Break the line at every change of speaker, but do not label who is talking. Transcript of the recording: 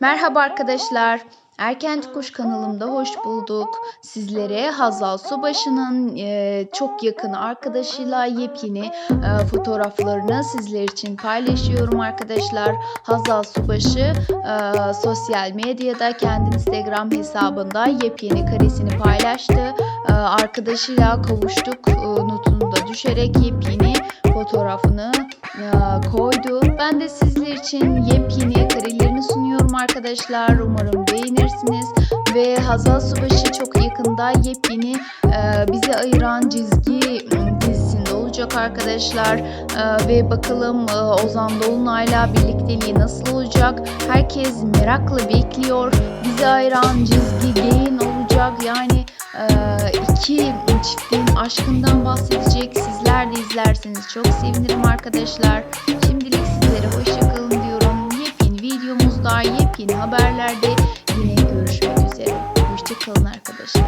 Merhaba arkadaşlar. Erken Kuş kanalımda hoş bulduk. Sizlere Hazal Subaşı'nın e, çok yakın arkadaşıyla yepyeni e, fotoğraflarını sizler için paylaşıyorum arkadaşlar. Hazal Subaşı e, sosyal medyada kendi Instagram hesabında yepyeni karesini paylaştı. E, arkadaşıyla kavuştuk e, notunu da düşerek yepyeni fotoğrafını e, koydu. Ben de sizler için yepyeni arkadaşlar. Umarım beğenirsiniz. Ve Hazal Subaşı çok yakında yepyeni e, bizi ayıran çizgi m, dizisinde olacak arkadaşlar. E, ve bakalım e, Ozan Dolunay'la birlikteliği nasıl olacak? Herkes merakla bekliyor. Bizi ayıran çizgi gain olacak. Yani e, iki çiftin aşkından bahsedecek. Sizler de izlerseniz çok sevinirim arkadaşlar. Şimdilik sizlere hoşçakalın diyorum. Yepyeni videomuzda, yepyeni haberlerde yine görüşmek üzere. Hoşçakalın arkadaşlar.